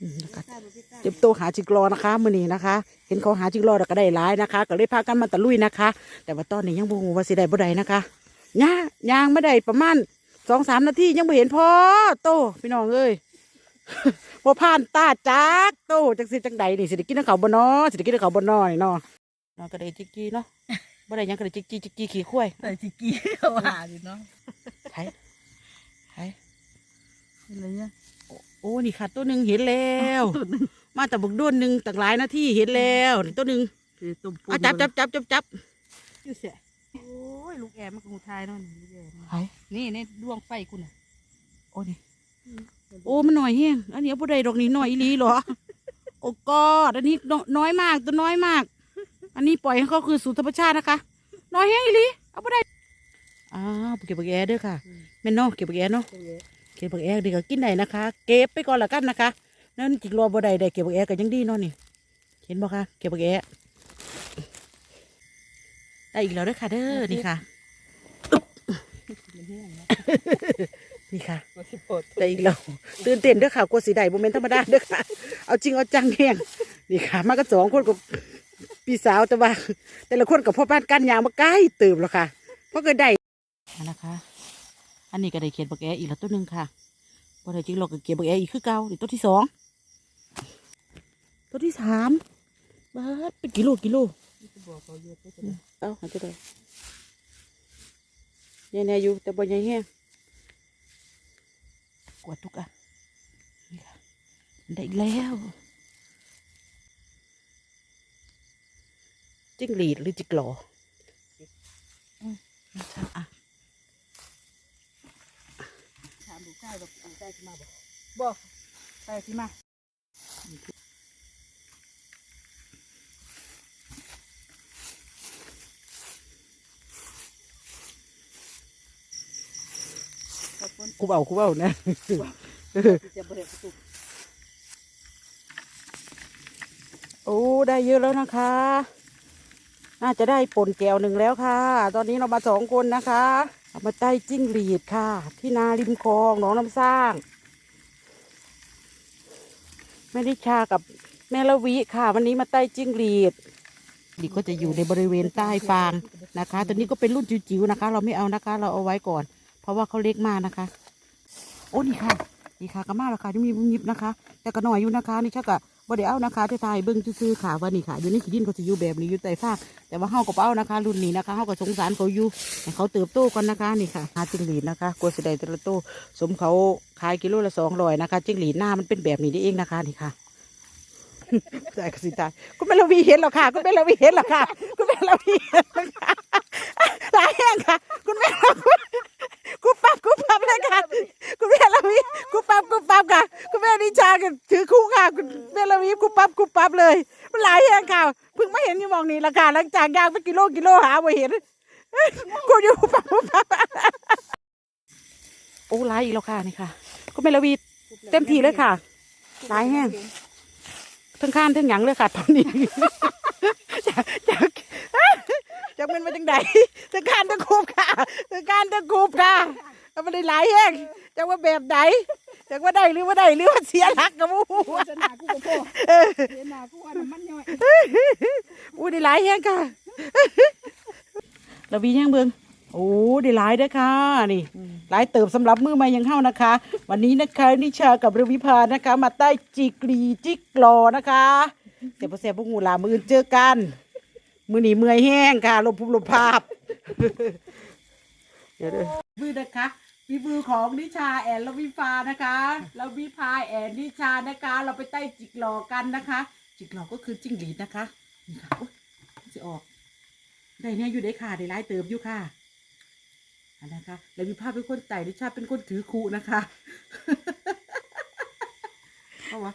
อืมนะคะเจ็บโตวหาจิกรอนะคะมื้อนี้นะคะ เห็นเขาหาจิกรอแล้วก็ได้หลายนะคะ ก็เลยพากันมาตะลุยนะคะ แต่ว่าตอนนี้ยังบ่ฮู้ว่าสิได้บ่ได้นะคะย่างย่างไม่ได้ประมาณสองสามนาทียังไม่เห็นพอโตพี่น้องเอ้ยพอผ่านตาจักโตจังสิจังใดนี่สิได้กินน้ำเขาวบ่นอสิได้กินน้ำเขาวบ่นอนี่เนาะเนาะก็ได้จิกจีเนาะบ่ได้หยังก็ได้จิกจีจิกจีขี้ข้วยแต่จิกี้เขาหาอยู่เนาะไถ่ไถ่ อะไรเนี่ยโอ้นี่ค่ะตัวหนึ่งเห็นแล้วตุ่นหนึ่งมาแต่บักด้วนหนึ่งตักหลายนาทีเห็นแล้วนี่ตัวหนึ่งคือตุ่มปูอะจับจับจับจับจับอยู่เสียโอ้ยลูกแอร์มันกงูทายเนาะนี่ลูกแอร์ไถ่นี่ในดวงไฟกูน่ะโอ้นี่โอ้มันหน่อยแห้งอันนี้เอาบ่ได้ดอกนี้หน่อยอีหลีเหรอโอ้กอดอันนี้นน้อยมากตัวน้อยมาก อันนี้ปล่อยให้เขาคือสู่ธรรมชาตินะคะ น้อยแห้งอีหลีเอาบ่ได้อ้าวเก็บบักแอเด้อค่ะแม่นเนาะเก็บบักแอเนาะ เก็บบักแอดีก็กินได้นะคะ เก็บไปก่อนละกันนะคะนั่นจิกรอบ่ได้ได้เก็บบักแอก็ยังดีเนาะนี่ เห็นบ่คะเก็บบักแอได้อีกแล้วด้อค่ะเด้อนี่ค่ะนี่ค่ะได้อีกแล้วตื่นเต้นด้อค่ะกลัวสีได้โมเมนต์ธรรมดาด้อค่ะ เอาจริงเอาจังแห้งนี่ค่ะ มากันสองคนกับพี่สาวแต่ว่า แต่ละคนกับพ่อบ้านกันยางมาใกล้ตื่มแล้วค่ะเพราะเกิดได้นะคะ อันนี้ก็ได้เขียนบักแออีกแล้วตัวหนึ่งค่ะบ่ได้จริงหรอกก็เขียนบักแออีกคือเก่านี่ตัวที่สองตัวที่สามบ้าดเป็นกิโลกิโลจะบอกเขาเยอะไปจะเอ้าหาตัวใดเนี่ยเนี่ยอยู่แต่บ่ใหญ่แห้งกวาดทุกอะนี่ค่ะได้อีกแล้วจิ้งหรีดหรือจิกหลออืมอะ ถามลูกชายบอกลูกชายสิมาบอกบอกไปสิมาขอบคุณกูเบากูเบานะที่จะบริสุทธิ์โอ้ได้เยอะแล้วนะคะ น่าจะได้ป่นแก้วหนึ่งแล้วค่ะ ตอนนี้เรามาสองคนนะคะ เอามาใต้จิ้งหรีดค่ะ ที่นาริมคลองหนองน้ำสร้าง แม่ดิชากับแม่ละวิค่ะ วันนี้มาใต้จิ้งหรีดดีก็จะอยู่ในบริเวณใต้ฟางนะคะ ตัวนี้ก็เป็นรุ่นจิ๋วๆนะคะ เราไม่เอานะคะ เราเอาไว้ก่อน เพราะว่าเขาเล็กมากนะคะ โอ้นี่ค่ะ นี่ค่ะก็มากแล้วค่ะยังมีบุญยิบนะคะ แต่ก็หน่อยอยู่นะคะ นี่ชักกะ บ่ได้เอานะคะที่ทายเบิ้งซื่อๆค่ะว่านี่ค่ะ อยู่ในขี้ดินเขาจะอยู่แบบนี้อยู่ใต้ฟากแต่ว่าเฮาก็บ่เอานะคะ รุ่นนี้นะคะเฮาก็สงสารเขาอยู่ให้เขาเติบโตก่อนนะคะนี่ค่ะหาจิ้งหรีดนะคะกลัวสิได้แต่ละโตสมเขาขายกิโลละสองร้อยนะคะจิ้งหรีดหน้ามันเป็นแบบนี้นี่เองนะคะนี่ค่ะได้กสิตาคุณแม่ลวีเห็นหรอค่ะ คุณแม่ลวีเห็นหรอค่ะ คุณแม่ลวีเห็นหรอค่ะลายแห่งค่ะ คุณแม่กูปับกูปับเลยค่ะ คุณแม่ลวีกูปับกูปับค่ะ คุณแม่นิชาก็ถือ ค่ะคุณแม่ลวีกูปับกูปับเลย มันหลายแห่งค่ะเพิ่งไม่เห็นอยู่มองนี้ละค่ะหลังจากยางไปกิโลกิโลหาไม่เห็นกูอยู่ปับปับโอ้หลายอีกแล้วค่ะนี่ค่ะคุณแม่ลวีเต็มทีเลยค่ะหลายแห่งทั้งข้านทั้งหยังเลยค่ะตอนนี้จากจากจากมันมาจังใดทั้งข้านทั้งคูบค่ะทั้งข้านทั้งคูบค่ะเอามาได้หลายแห้งจากว่าแบบไห นจากว่าได้หรือว่าได้หรือว่าเสียหลักกับมูจะหนากูกับพ่อเออเดี๋ยวหนากูว่าน้ำมันย่อยอู้ได้หลายแห้งค่ะเราวีแห้งเบิงโอ้ได้หลายเด้อค่ะนี่หลายเติบสำหรับมือใหม่อยังเข้านะคะ วันนี้นะคะนิชากับรวิภานะคะ มาใต้จิกรีจิกลอนะคะเสียบเสียบพวกงูลามืออื่นเจอกัน มือหนีเมื่อยแห้งค่ะลมพุบลมภาพเดี๋ยวเด้อมือนะคะ มีมือของนิชาแอนรวิภานะคะรวิภาแอนนิชานะคะ เราไปใต้จิกหลอกันนะคะ จิกหลอกก็คือจิ้งหรีดนะคะนี่ค่ะโอ๊ยจะออก ได้เนี่ยอยู่ได้ค่ะได้หลายเติบอยู่ค่ะอันนะคะแล้วมีภาเป็นคนไต่ดิชาเป็นคนถือคูนะคะเพราะว่า